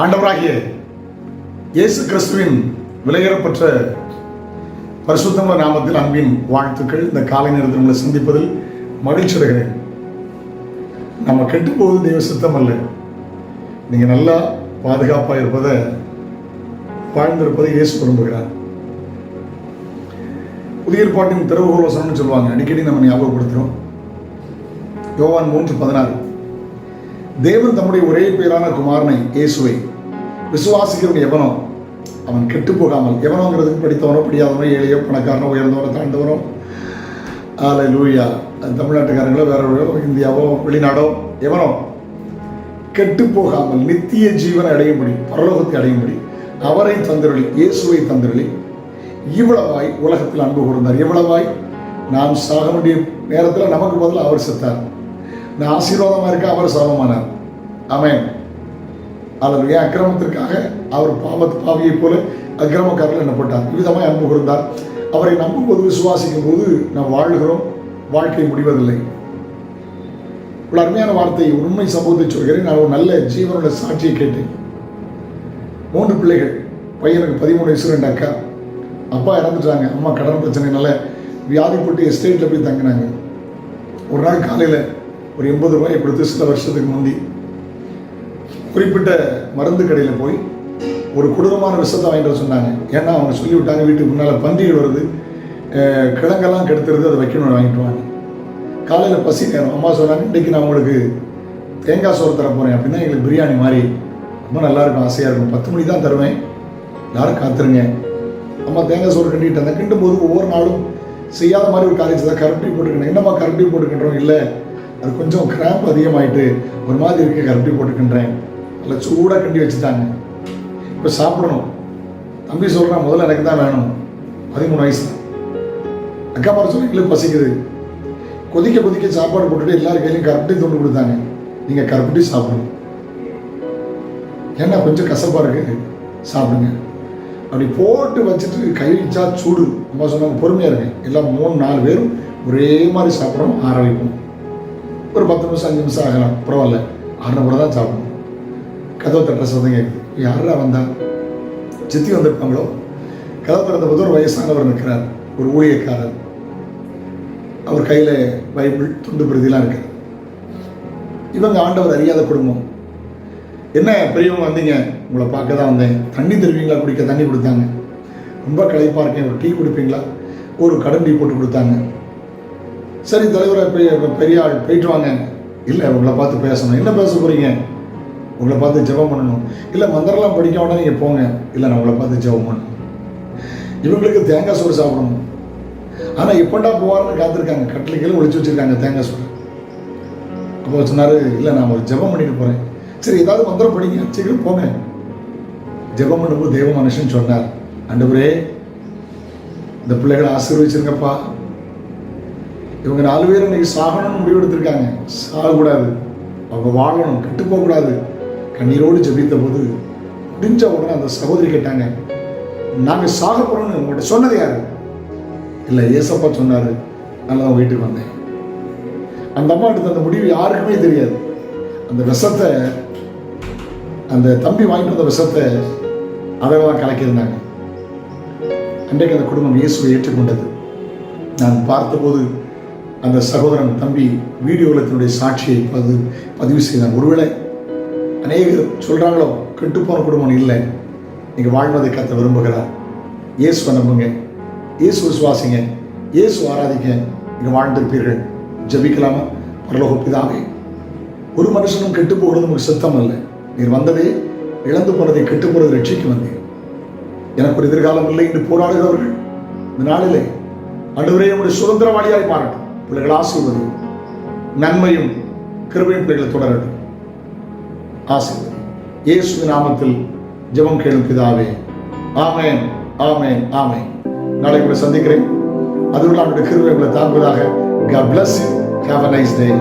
ஆண்டவராகிய இயேசு கிறிஸ்துவின் விலையேறப்பற்ற பரிசுத்தம நாமத்தில் அன்பின் வாழ்த்துக்கள். இந்த காலை நேரத்தில் உங்களை சந்திப்பதில் மகிழ்ச்சி அடைகிறேன். நம்ம கெட்டு போவது தெய்வ சித்தம் அல்ல. நீங்க நல்லா பாதுகாப்பா இருப்பதை வாழ்ந்திருப்பதை இயேசு விரும்புகிறார். புதிய ஏற்பாட்டின் திறவுகோல் வசனம்னு சொல்லுவாங்க. அடிக்கடி நம்ம ஞாபகப்படுத்துறோம். யோவான் மூன்று பதினாறு. தேவன் தம்முடைய ஒரே பேரான குமாரனை இயேசுவை விசுவாசிக்கிறவன் எவனோ அவன் கெட்டு போகாமல் எவனோங்கிறதுக்கு படித்தவனோ படியாதவனோ ஏழையோ பணக்காரனோ உயர்ந்தவனோ தாழ்ந்தவனோ. ஆலை லூயா தமிழ்நாட்டுக்காரங்களோ வேற ஒரு இந்தியாவோ வெளிநாடோ எவனோ. கெட்டு போகாமல் நித்திய ஜீவனை அடையும்படி பரலோகத்தை அடையும்படி அவரை தந்திரளி இயேசுவை தந்திரளி இவ்வளவாய் உலகத்தில் அன்பு கூர்ந்தார். இவ்வளவாய் நாம் சாக வேண்டிய நேரத்தில் நமக்கு பதில் அவர் செத்தார். நான் ஆசீர்வாதமாக இருக்க அவர் சாபமானார் ஆமென். அவர் ஏன் அக்கிரமத்திற்காக அவர் பாவத்து பாவியைப் போல அக்கிரமக்காரர்கள் எண்ணப்பட்டார் விதமாக அன்பு கூர்ந்தார். அவரை நம்பும்போது விசுவாசிக்கும் போது நாம் வாழ்கிறோம். வாழ்க்கை முடிவதில்லை. ஒரு அருமையான வார்த்தை உண்மை சம்பவத்தை சொல்கிறேன். நான் ஒரு நல்ல ஜீவனோட சாட்சியை கேட்டேன். மூன்று பிள்ளைகள். பையனுக்கு பதிமூணு வயசு ரெண்டு அக்கா. அப்பா இறந்துட்டாங்க. அம்மா கடன் பிரச்சனைனால வியாதிப்பட்டு எஸ்டேட்டில் போய் தங்கினாங்க. ஒரு நாள் காலையில் ஒரு எண்பது ரூபாயை கொடுத்து சில வருஷத்துக்கு முந்தி குறிப்பிட்ட மருந்து கடையில் போய் ஒரு கொடூரமான விஷத்தை வாங்கிட்டு வர சொன்னாங்க. ஏன்னா அவங்க சொல்லிவிட்டாங்க வீட்டுக்கு முன்னால் பன்றிகள் வருது. கிழங்கெல்லாம் கெடுத்துருது அதை வைக்கணும்னு வாங்கிட்டு வாங்க. காலையில் பசி நேரம். அம்மா சொன்னாங்க இன்றைக்கி நான் உங்களுக்கு தேங்காய் சோறு தர போகிறேன் அப்படின்னா எங்களுக்கு பிரியாணி மாதிரி ரொம்ப நல்லா இருக்கும் ஆசையாக இருக்கும். பத்து மணி தான் தருவேன். யாரும் காத்துருங்க. அம்மா தேங்காய் சோறு கட்டிட்டு அந்த கிண்டும் போது ஒவ்வொரு நாளும் செய்யாத மாதிரி ஒரு காலேஜ் தான் கரண்டி போட்டுக்கணும் என்னம்மா கரண்டி போட்டுக்கின்றோம் இல்லை. அது கொஞ்சம் கிராம்ப் அதிகமாயிட்டு ஒரு மாதிரி இருக்க கரண்டி போட்டுக்கின்றேன் நல்லா சூடாக கண்டி வச்சுட்டாங்க. இப்போ சாப்பிடணும். தம்பி சொல்கிறான் முதல்ல எனக்கு தான் வேணும். பதிமூணு வயசு. தான் அக்கா மாதிரி சொல்லி இல்லை பசிக்குது. கொதிக்க கொதிக்க சாப்பாடு போட்டுட்டு எல்லார் கையிலையும் கருப்பட்டி தூண்டு கொடுத்தாங்க. நீங்கள் கருப்பட்டி சாப்பிடணும். ஏன்னா கொஞ்சம் கசப்பாக இருக்கு. சாப்பிடுங்க. அப்படி போட்டு வச்சுட்டு கை வச்சா சூடு. அம்மா சொன்னாங்க பொறுமையாக இருங்க. எல்லாம் மூணு நாலு பேரும் ஒரே மாதிரி சாப்பிட்றோம் ஆரம்பிப்போம் ஒரு பத்து நிமிஷம் அஞ்சு நிமிஷம் ஆகலாம். பரவாயில்ல. ஆறின கூட தான் சாப்பிடணும். கதவை தட்டுற சத்தம் கேட்குது யாரா வந்தா? சித்தி வந்திருப்பாங்களோ? கதவை திறந்த போது ஒரு வயசானவர் நிற்கிறார் ஒரு ஊழியக்காரர். அவர் கையில் பைபிள் துண்டு பிரதிலாம் இருக்கு இவங்க ஆண்டவர் அறியாத குடும்பம். என்ன பெரியவங்க வந்தீங்க? உங்களை பார்க்க தான் வந்தேன். தண்ணி தருவீங்களா? குடிக்க தண்ணி கொடுத்தாங்க. ரொம்ப களைப்பாக இருக்கேன். ஒரு டீ குடிப்பீங்களா? ஒரு கடன் டீ போட்டு கொடுத்தாங்க. சரி தலைவரை பெரிய பெரிய ஆள் போயிட்டு வாங்க. இல்லை உங்களை பார்த்து பேசணும். என்ன பேச போகிறீங்க உங்களை பார்த்து ஜெபம் பண்ணணும். இல்லை மந்திரம்லாம் படிக்க உடனே நீங்கள் போங்க. இல்லை நான் உங்களை பார்த்து ஜெபம் பண்ணணும். இவங்களுக்கு தேங்காய் சோறு சாப்பிடணும். ஆனால் எப்படா போவார்னு காத்திருக்காங்க. கட்டளைக்கெல்லாம் ஒழிச்சு வச்சிருக்காங்க தேங்காய் சோறு. அப்போ சொன்னார் இல்லை நான் ஒரு ஜெபம் பண்ணிட்டு போகிறேன் சரி ஏதாவது மந்திரம் படிங்க. சீக்கிரம் போங்க. ஜெபம் பண்ணும்போது தேவ மனுஷன் சொன்னார் ஆண்டவரே இந்த பிள்ளைகளை ஆசீர்வச்சிருங்கப்பா இவங்க நாலு பேர் இன்னைக்கு சாகணும்னு முடிவெடுத்திருக்காங்க சாகக்கூடாது. அவங்க வாழணும். கெட்டு போகக்கூடாது. கண்ணீரோடு ஜபித்த போது முடிஞ்ச உடனே அந்த சகோதரி கேட்டாங்க நாங்கள் சாக போகிறோம்னு உங்கள்கிட்ட சொன்னது யாரு? இல்லை ஏசப்பா சொன்னார். நான் தான் வீட்டுக்கு வந்தேன். அந்த அம்மா எடுத்த அந்த முடிவு யாருக்குமே தெரியாது. அந்த விஷத்தை அந்த தம்பி வாங்கிட்டு வந்த விஷத்தை அதெல்லாம் கலக்கியிருந்தாங்க. அன்றைக்கு அந்த குடும்பம் இயேசுவை ஏற்றுக்கொண்டது. நான் பார்த்தபோது அந்த சகோதரன் தம்பி வீடியோவில் தன்னுடைய சாட்சியை பது பதிவு செய்தான் ஒருவேளை அநேகர் சொல்கிறாங்களோ கெட்டுப்போன குடும்பம் இல்லை. நீங்கள் வாழ்வதை கத்த விரும்புகிறார். இயேசுவை நம்புங்க. இயேசு விசுவாசிங்க. இயேசு ஆராதிங்க. நீங்கள் வாழ்ந்திருப்பீர்கள். ஜபிக்கலாமா? பரலோக பிதாவே ஒரு மனுஷனும் கெட்டு போகிறது உங்களுக்கு சுத்தம் இல்லை நீர் வந்ததே இழந்து போனதை கெட்டு போகிறது ரட்சிக்கு வந்தீர். எனக்கு ஒரு எதிர்காலம் இல்லை என்று போராடுகிறவர்கள். இந்த நாளிலே அன்றுவரே உங்களுடைய சுதந்திரவாளியாய் மாறட்டும். பிள்ளைகள் ஆசீர்வதி. நன்மையும் கிருபையும் பிள்ளைகளை தொடரட்டும். ஆசீர்வதி. இயேசு நாமத்தில் ஜெபம் கேளும் பிதாவே. ஆமேன் ஆமேன் ஆமேன். நாளை உங்களை சந்திக்கிறேன். அதுவும் நம்முடைய கிருபை உங்களை தாங்குவதாக. God bless you. Have a nice day.